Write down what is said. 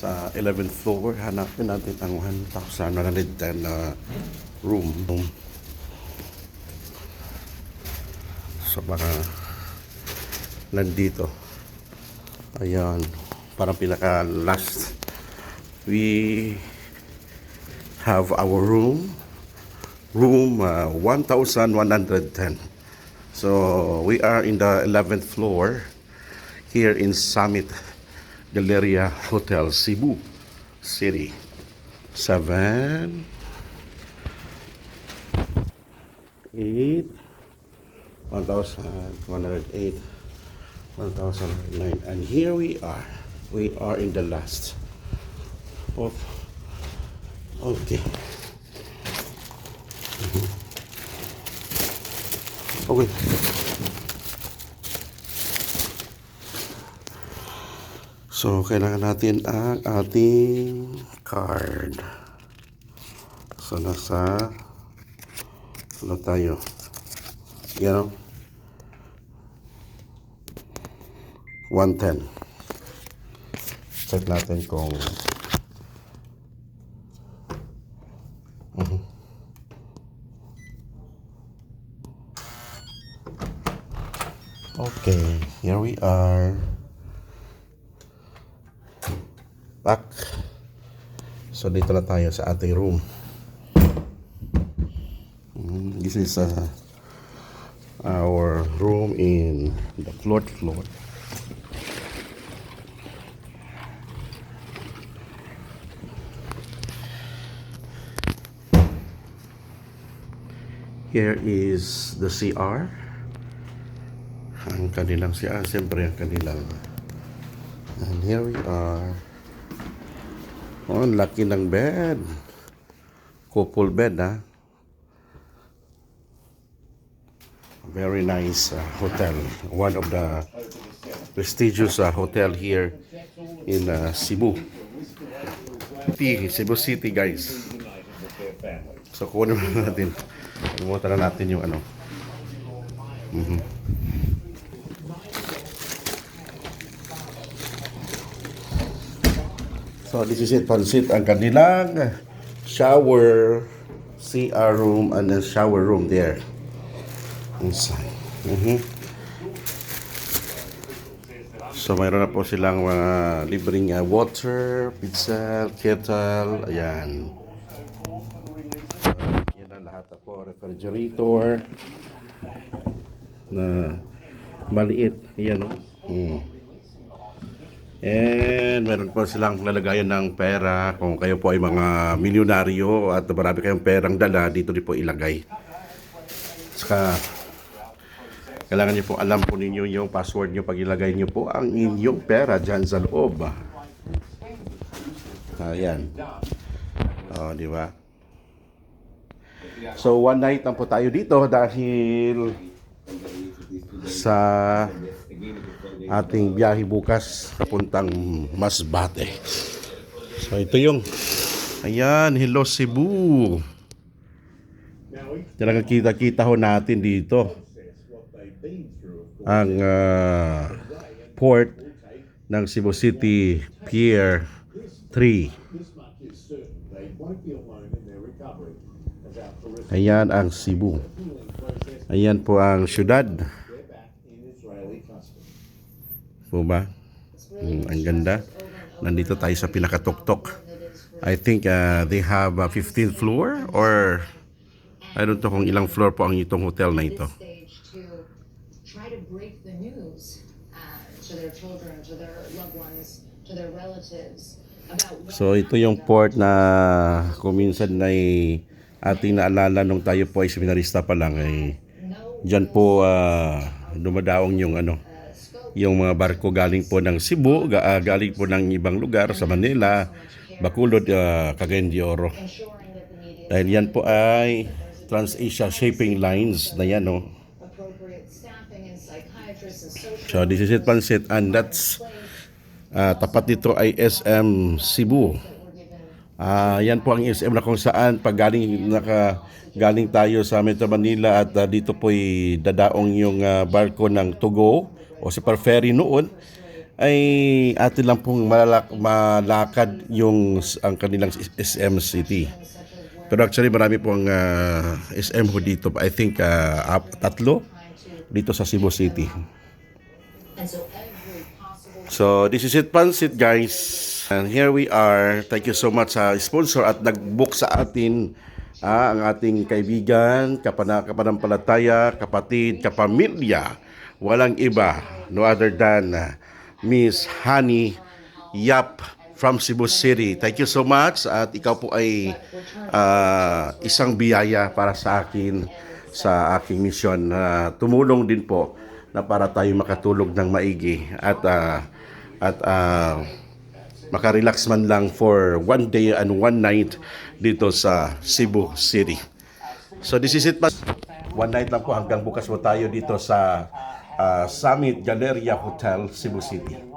sa 11th floor. Hanapin natin ang 1,110 na room. Sa mga nandito. Ayan. Parang pinaka last. We have our room. Room uh, 1,110. So we are in the 11th floor here in Summit Galleria Hotel, Cebu City. Seven, eight, 1,108, 1,009. And here we are. We are in the last of, okay. Mm-hmm. Okay. So, kailangan natin ang ating card. So, nasa ano tayo? Yan o. 110. Check natin kung Mhm. Okay, here we are. Back. So dito na tayo sa ating room. Mm, This is uh, our room in the floor floor. Here is the CR. Ang kanilang CR, siyempre ang kanilang. And here we are. Oh, ang laki ng bed. Couple bed, ha? Very nice uh, hotel. One of the prestigious uh, hotel here in uh, Cebu. City, Cebu City, guys. So, kunin natin. Kumuha na natin yung ano. Mhm. So, this is it, Pansit. Ang kanilang shower, CR room, and then shower room there. Inside. Mhm. So, mayroon na po silang mga libreng uh, water, pizza, kettle, ayan. Yan ang lahat po. Refrigerator na maliit. Yan, no? Mm. And meron po silang lalagayan ng pera. Kung kayo po ay mga milyonaryo at marami kayong perang dala, dito din po ilagay. Saka, kailangan niyo po alam po ninyo yung password niyo pag ilagay niyo po ang inyong pera dyan sa loob. Ayan. O, di ba? So, one night lang po tayo dito dahil sa ating biyahe bukas papuntang Masbate. So, ito yung Ayan, hello Cebu. Talagang kita-kita ho natin dito ang ah, port ng Cebu City Pier 3. Ayan ang Cebu. Ayan po ang syudad. Po ba? Mm, ang ganda. Nandito tayo sa pinakatuktok. I think uh, they have a 15th floor or I don't know kung ilang floor po ang itong hotel na ito. uh, So ito yung port na kung minsan ay ating naalala nung tayo po ay seminarista pa lang ay no Diyan po ah, dumadaong yung ano, yung mga barko galing po ng Cebu, ga- ah, galing po ng ibang lugar sa Manila, Bacolod, uh, Cagayan de Oro. Dahil yan po ay Trans-Asia Shipping Lines na yan, no? So this is it, Pansit, and that's ah, tapat nito ay SM Cebu. Ah, yan po ang SM na kung saan pag galing naka galing tayo sa Metro Manila at ah, dito po ay dadaong yung ah, barko ng Tugo o si Ferry noon ay atin lang pong malalak, malakad yung ang kanilang SM City. Pero actually marami pong ah, SM ho dito. I think ah, ap- tatlo dito sa Cebu City. So this is it Pansit guys. And here we are. Thank you so much sa sponsor at nag-book sa atin ah, ang ating kaibigan, kapana, kapanampalataya, kapatid, kapamilya. Walang iba, no other than ah, Miss Honey Yap from Cebu City. Thank you so much at ikaw po ay ah, isang biyaya para sa akin sa aking misyon na tumulong din po na para tayo makatulog ng maigi at ah, at ah, makarelax man lang for one day and one night dito sa Cebu City. So this is it. One night lang po hanggang bukas po tayo dito sa ah, Summit Galleria Hotel, Cebu City.